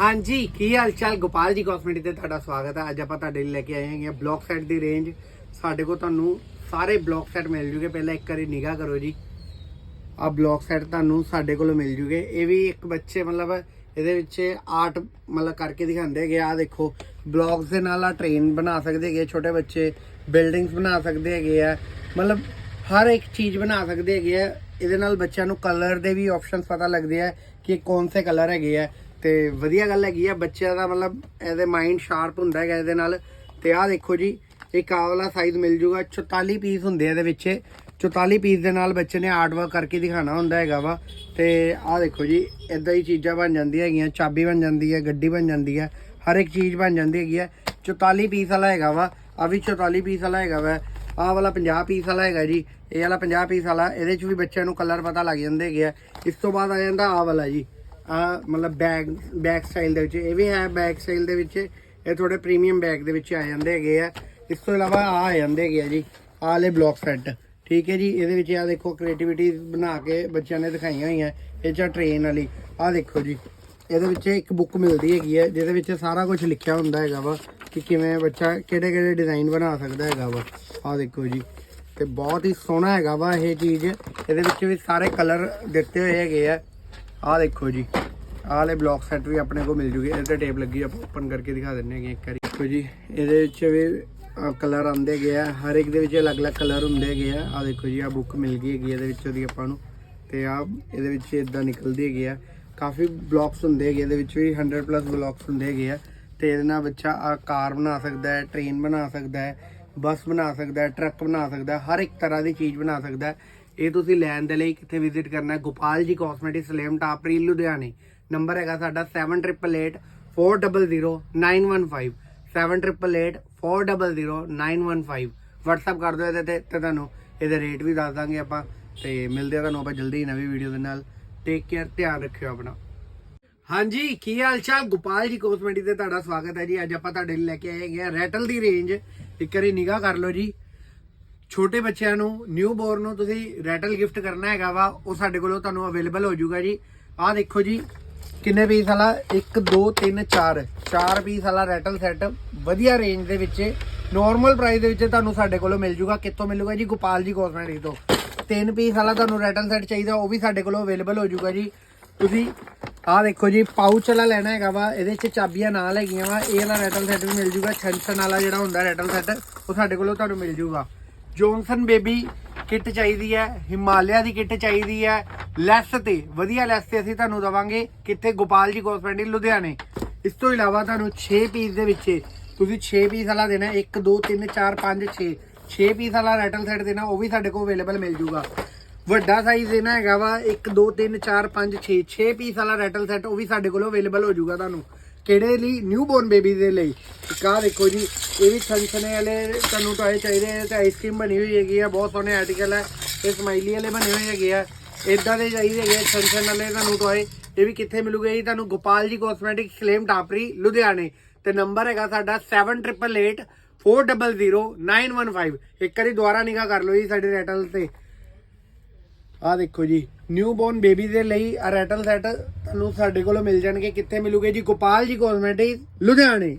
ਹਾਂਜੀ, ਕੀ ਹਾਲ ਚਾਲ ਗੋਪਾਲ ਜੀ ਕਾਸਮੈਟਿਕ ਤੇ ਤੁਹਾਡਾ ਸਵਾਗਤ ਹੈ। ਅੱਜ ਆਪਾਂ ਤੁਹਾਡੇ ਲਈ ਲੈ ਕੇ ਆਏ ਹਾਂ ਬਲੌਕ ਸੈਟ ਦੀ ਰੇਂਜ ਸਾਡੇ ਕੋਲ ਤੁਹਾਨੂੰ ਸਾਰੇ ਬਲੌਕ ਸੈਟ ਮਿਲ ਜੂਗੇ। ਪਹਿਲਾਂ ਇੱਕ ਵਾਰੀ ਨਿਗਾਹ ਕਰੋ ਜੀ। ਆ ਬਲੌਕ ਸੈਟ ਤੁਹਾਨੂੰ ਸਾਡੇ ਕੋਲੋਂ ਮਿਲ ਜੂਗੇ। ਇਹ ਵੀ ਇੱਕ ਬੱਚੇ ਮਤਲਬ ਇਹਦੇ ਵਿੱਚ ਆਰਟ ਮਤਲਬ ਕਰਕੇ ਦਿਖਾਉਂਦੇ ਹੈਗੇ ਆ। ਦੇਖੋ ਬਲੌਕਸ ਦੇ ਨਾਲ ਆ ਟ੍ਰੇਨ ਬਣਾ ਸਕਦੇ ਹੈਗੇ ਛੋਟੇ ਬੱਚੇ। ਬਿਲਡਿੰਗਸ ਬਣਾ ਸਕਦੇ ਹੈਗੇ ਆ। ਮਤਲਬ ਹਰ ਇੱਕ ਚੀਜ਼ ਬਣਾ ਸਕਦੇ ਹੈਗੇ ਆ। ਇਹਦੇ ਨਾਲ ਬੱਚਿਆਂ ਨੂੰ ਕਲਰ ਦੇ ਵੀ ਆਪਸ਼ਨਸ ਪਤਾ ਲੱਗਦੇ ਆ ਕਿ ਕੌਣ ਸੇ ਕਲਰ ਹੈਗੇ ਆ। ਤੇ ਵਧੀਆ ਗੱਲ ਹੈਗੀ ਆ, ਬੱਚਿਆਂ ਦਾ ਮਤਲਬ ਇਹਦੇ ਮਾਈਂਡ ਸ਼ਾਰਪ ਹੁੰਦਾ ਹੈਗਾ ਇਹਦੇ ਨਾਲ। ਤੇ ਆਹ ਦੇਖੋ ਜੀ ਇੱਕ ਆਹ ਵਾਲਾ ਸਾਈਜ਼ ਮਿਲ ਜੂਗਾ। 44 ਪੀਸ ਹੁੰਦੇ ਆ ਇਹਦੇ ਵਿੱਚ। 44 ਪੀਸ ਦੇ ਨਾਲ ਬੱਚੇ ਨੇ ਆਰਟ ਵਰਕ ਕਰਕੇ ਦਿਖਾਣਾ ਹੁੰਦਾ ਹੈਗਾ ਵਾ। ਤੇ ਆਹ ਦੇਖੋ ਜੀ ਇਦਾਂ ਹੀ ਚੀਜ਼ਾਂ ਬਣ ਜਾਂਦੀਆਂ ਹੈਗੀਆਂ। ਚਾਬੀ ਬਣ ਜਾਂਦੀ ਹੈ, ਗੱਡੀ ਬਣ ਜਾਂਦੀ ਹੈ, ਹਰ ਇੱਕ ਚੀਜ਼ ਬਣ ਜਾਂਦੀ ਹੈਗੀ ਹੈ। 44 ਪੀਸ ਵਾਲਾ ਹੈਗਾ ਵਾ। ਆ ਵੀ 44 ਪੀਸ ਵਾਲਾ ਹੈਗਾ ਵਾ। ਆਹ ਵਾਲਾ 50 ਪੀਸ ਵਾਲਾ ਹੈਗਾ ਜੀ। ਇਹ ਵਾਲਾ 50 ਪੀਸ ਵਾਲਾ। ਇਹਦੇ ਚ ਵੀ ਬੱਚਿਆਂ ਨੂੰ ਕਲਰ ਪਤਾ ਲੱਗ ਜਾਂਦੇ ਹੈਗੇ ਆ। ਇਸ ਤੋਂ ਬਾਅਦ ਆ ਜਾਂਦਾ ਆਹ ਵਾਲਾ ਜੀ। ਆ ਮਤਲਬ ਬੈਗ ਬੈਕ ਸਟਾਈਲ ਦੇ ਵਿੱਚ। ਇਹ ਵੀ ਹੈ ਬੈਕ ਸਟਾਈਲ ਦੇ ਵਿੱਚ। ਇਹ ਥੋੜੇ ਪ੍ਰੀਮੀਅਮ ਬੈਗ ਦੇ ਵਿੱਚ ਆ ਜਾਂਦੇ ਹੈਗੇ ਆ। ਇਸ ਤੋਂ ਇਲਾਵਾ ਆ ਆ ਜਾਂਦੇ ਹੈਗੇ ਆ ਜੀ ਆਹ ਵਾਲੇ ਬਲੌਕ ਸੈੱਟ। ਠੀਕ ਹੈ ਜੀ, ਇਹਦੇ ਵਿੱਚ ਆ ਦੇਖੋ ਕ੍ਰੀਏਟੀਵਿਟੀ ਬਣਾ ਕੇ ਬੱਚਿਆਂ ਨੇ ਦਿਖਾਈਆਂ ਹੋਈਆਂ। ਇਹ ਚ ਟ੍ਰੇਨ ਵਾਲੀ। ਆਹ ਦੇਖੋ ਜੀ, ਇਹਦੇ ਵਿੱਚ ਇੱਕ ਬੁੱਕ ਮਿਲਦੀ ਹੈਗੀ ਹੈ, ਜਿਹਦੇ ਵਿੱਚ ਸਾਰਾ ਕੁਝ ਲਿਖਿਆ ਹੁੰਦਾ ਹੈਗਾ ਵਾ ਕਿ ਕਿਵੇਂ ਬੱਚਾ ਕਿਹੜੇ ਕਿਹੜੇ ਡਿਜ਼ਾਈਨ ਬਣਾ ਸਕਦਾ ਹੈਗਾ ਵਾ। ਆਹ ਦੇਖੋ ਜੀ, ਤੇ ਬਹੁਤ ਹੀ ਸੋਹਣਾ ਹੈਗਾ ਵਾ ਇਹ ਚੀਜ਼। ਇਹਦੇ ਵਿੱਚ ਵੀ ਸਾਰੇ ਕਲਰ ਦਿੱਤੇ ਹੋਏ ਹੈਗੇ ਆ। ਆਹ ਦੇਖੋ ਜੀ। ਆਹ ਵਾਲੇ ਬਲੌਕ ਸੈੱਟ ਵੀ ਆਪਣੇ ਕੋਲ ਮਿਲ ਜੂਗੇ। ਇਹਦੇ ਤੇ ਟੇਪ ਲੱਗੀ ਆਪਾਂ ਓਪਨ ਕਰਕੇ ਦਿਖਾ ਦਿੰਨੇ ਹੈਗੇ ਇੱਕ ਵਾਰੀ। ਦੇਖੋ ਜੀ, ਇਹਦੇ ਵਿੱਚ ਵੀ ਕਲਰ ਆਉਂਦੇ ਹੈਗੇ ਆ। ਹਰ ਇੱਕ ਦੇ ਵਿੱਚ ਅਲੱਗ-ਅਲੱਗ ਕਲਰ ਹੁੰਦੇ ਹੈਗੇ ਆ। ਆਹ ਦੇਖੋ ਜੀ, ਆਹ ਬੁੱਕ ਮਿਲ ਗਈ ਹੈਗੀ ਇਹਦੇ ਵਿੱਚੋਂ ਦੀ ਆਪਾਂ ਨੂੰ। ਤੇ ਆ ਇਹਦੇ ਵਿੱਚ ਇਦਾਂ ਨਿਕਲਦੀ ਹੈਗੀ ਆ। ਕਾਫੀ ਬਲੌਕਸ ਹੁੰਦੇ ਹੈਗੇ ਇਹਦੇ ਵਿੱਚ ਵੀ 100 ਪਲੱਸ ਬਲੌਕਸ ਹੁੰਦੇ ਹੈਗੇ ਆ। ਤੇ ਇਹਦੇ ਨਾਲ ਬੱਚਾ ਆ ਕਾਰ ਬਣਾ ਸਕਦਾ ਹੈ ਟ੍ਰੇਨ ਬਣਾ ਸਕਦਾ ਹੈ, ਬੱਸ ਬਣਾ ਸਕਦਾ ਹੈ ਟਰੱਕ ਬਣਾ ਸਕਦਾ ਹੈ, ਹਰ ਇੱਕ ਤਰ੍ਹਾਂ ਦੀ ਚੀਜ਼ ਬਣਾ ਸਕਦਾ ਹੈ। ਇਹ ਤੁਸੀਂ ਲੈਣ ਦੇ ਲਈ ਕਿੱਥੇ ਵਿਜ਼ਿਟ ਕਰਨਾ ਹੈ? ਗੋਪਾਲ ਜੀ ਕਾਸਮੈਟਿਕ ਸਲੇਮ ਟਾਪਰੀ ਲੁਧਿਆਣੇ ਨੰਬਰ ਹੈਗਾ ਸਾਡਾ 7888 400 915 7888 400 915 WhatsApp ਕਰ ਦਿਓ ਇਹਦੇ ਤੇ ਤੇ ਤੁਹਾਨੂੰ ਇਹਦੇ ਰੇਟ ਵੀ ਦੱਸ ਦਾਂਗੇ ਆਪਾਂ, ਤੇ ਮਿਲਦੇ ਆ ਤੁਹਾਨੂੰ ਆਪਾਂ ਜਲਦੀ ਨਵੀਂ ਵੀਡੀਓ ਦੇ ਨਾਲ। ਟੇਕ ਕੇਅਰ ਧਿਆਨ ਰੱਖਿਓ ਆਪਣਾ। ਹਾਂਜੀ, ਕੀ ਹਾਲ ਚਾਲ? ਗੋਪਾਲ ਜੀ ਕੋਸਮੈਟਿਕ ਤੇ ਤੁਹਾਡਾ ਸਵਾਗਤ ਹੈ ਜੀ। ਅੱਜ ਆਪਾਂ ਤੁਹਾਡੇ ਲਈ ਲੈ ਕੇ ਆਏ ਹੈਗੇ ਆ ਰੈਟਲ ਦੀ ਰੇਂਜ ਇੱਕ ਵਾਰੀ ਨਿਗਾਹ ਕਰ ਲਓ ਜੀ। ਛੋਟੇ ਬੱਚਿਆਂ ਨੂੰ ਨਿਊ ਬੋਰਨ ਨੂੰ ਤੁਸੀਂ ਰੈਟਲ ਗਿਫਟ ਕਰਨਾ ਹੈਗਾ ਵਾ, ਉਹ ਸਾਡੇ ਕੋਲੋਂ ਤੁਹਾਨੂੰ ਅਵੇਲੇਬਲ ਹੋ ਜਾਊਗਾ ਜੀ। ਆਹ ਦੇਖੋ ਜੀ। ਕਿੰਨੇ ਪੀਸ ਵਾਲਾ? 1 2 3 4 4 ਪੀਸ ਵਾਲਾ ਰੈਟਲ ਸੈੱਟ ਵਧੀਆ ਰੇਂਜ ਦੇ ਵਿੱਚ। ਨਾਰਮਲ ਪ੍ਰਾਈਸ ਦੇ ਵਿੱਚ ਤੁਹਾਨੂੰ ਸਾਡੇ ਕੋਲੋਂ ਮਿਲ ਜੂਗਾ। ਕਿੱਥੋਂ ਮਿਲੂਗਾ ਜੀ? ਗੋਪਾਲ ਜੀ ਕੋਸਮੈਟਿਕ ਤੋਂ। ਤਿੰਨ ਪੀਸ ਵਾਲਾ ਤੁਹਾਨੂੰ ਰੈਟਲ ਸੈੱਟ ਚਾਹੀਦਾ। ਉਹ ਵੀ ਸਾਡੇ ਕੋਲੋਂ ਅਵੇਲੇਬਲ ਹੋ ਜਾਊਗਾ ਜੀ। ਤੁਸੀਂ ਆਹ ਦੇਖੋ ਜੀ ਪਾਊਚ ਵਾਲਾ ਲੈਣਾ ਹੈਗਾ ਵਾ। ਇਹਦੇ 'ਚ ਚਾਬੀਆਂ ਨਾਲ ਹੈਗੀਆਂ ਵਾ। ਇਹ ਵਾਲਾ ਰੈਟਲ ਸੈੱਟ ਵੀ ਮਿਲ ਜੂਗਾ। ਛੰਛਨ ਵਾਲਾ ਜਿਹੜਾ ਹੁੰਦਾ ਰੈਟਲ ਸੈੱਟ ਉਹ ਸਾਡੇ ਕੋਲੋਂ ਤੁਹਾਨੂੰ ਮਿਲ ਜੂਗਾ। ਜੋਨਸਨ ਬੇਬੀ ਕਿੱਟ ਚਾਹੀਦੀ ਹੈ, ਹਿਮਾਲਿਆ ਦੀ ਕਿੱਟ ਚਾਹੀਦੀ ਹੈ। ਲੈਸ ਤੇ, ਵਧੀਆ ਲੈਸ ਤੇ ਅਸੀਂ ਤੁਹਾਨੂੰ ਦਵਾਂਗੇ ਕਿੱਥੇ? ਗੋਪਾਲ ਜੀ ਕੋਸਮੈਟਿਕ ਲੁਧਿਆਣੇ। ਇਸ ਤੋਂ ਇਲਾਵਾ ਤੁਹਾਨੂੰ 6 ਪੀਸ ਦੇ ਵਿੱਚ, ਤੁਸੀਂ 6 ਪੀਸ ਵਾਲਾ ਦੇਣਾ 1 2 3 4 5 6 6 ਪੀਸ ਵਾਲਾ ਰੈਟਲ ਸੈੱਟ ਦੇਣਾ, ਉਹ ਵੀ ਸਾਡੇ ਕੋਲ ਅਵੇਲੇਬਲ ਮਿਲ ਜੂਗਾ। ਵੱਡਾ ਸਾਈਜ਼ ਦੇਣਾ ਹੈਗਾ ਵਾ 1 2 3 4 5 6 6 ਪੀਸ ਵਾਲਾ ਰੈਟਲ ਸੈੱਟ ਉਹ ਵੀ ਸਾਡੇ ਕੋਲ ਅਵੇਲੇਬਲ ਹੋ ਜੂਗਾ ਤੁਹਾਨੂੰ। ਕਿਹੜੇ ਲਈ? ਨਿਊ ਬੋਰਨ ਬੇਬੀ ਦੇ ਲਈ। ਇੱਕ ਆਹ ਦੇਖੋ ਜੀ, ਇਹ ਵੀ ਛਨਛਨੇ ਵਾਲੇ ਤੁਹਾਨੂੰ ਟੋਏ ਚਾਹੀਦੇ ਆ ਤੇ ਆਈਸਕ੍ਰੀਮ ਬਣੀ ਹੋਈ ਹੈਗੀ ਆ, ਬਹੁਤ ਸੋਹਣੇ ਆਰਟੀਕਲ ਹੈ ਤੇ ਸਮਾਈਲੀ ਵਾਲੇ ਬਣੇ ਹੋਏ ਹੈਗੇ ਆ। ਇਦਾਂ ਦੇ ਚਾਹੀਦੇ ਹੈਗੇ ਛਨਛਨ ਵਾਲੇ ਤੁਹਾਨੂੰ ਟੋਏ ਇਹ ਵੀ ਕਿੱਥੇ ਮਿਲੂਗੇ ਜੀ? ਤੁਹਾਨੂੰ ਗੋਪਾਲ ਜੀ ਕੋਸਮੈਟਿਕ ਸਲੇਮ ਟਾਪਰੀ, ਲੁਧਿਆਣੇ। ਤੇ ਨੰਬਰ ਹੈਗਾ ਸਾਡਾ 7888 400 915 ਇੱਕ ਵਾਰੀ ਦੁਬਾਰਾ ਨਿਗਾਹ ਕਰ ਲਓ ਜੀ ਸਾਡੇ ਰੈਟਲ ਤੇ। ਆ ਦੇਖੋ ਜੀ। ਨਿਊ ਬੋਰਨ ਬੇਬੀ ਦੇ ਲਈ ਅਰੈਟਲ ਰੈਟਲ ਸੈੱਟ ਤੁਹਾਨੂੰ ਸਾਡੇ ਕੋਲੋਂ ਮਿਲ ਜਾਣਗੇ। ਕਿੱਥੇ ਮਿਲੂਗੇ ਜੀ? ਗੋਪਾਲ ਜੀ ਕਾਸਮੈਟਿਕ ਲੁਧਿਆਣੇ।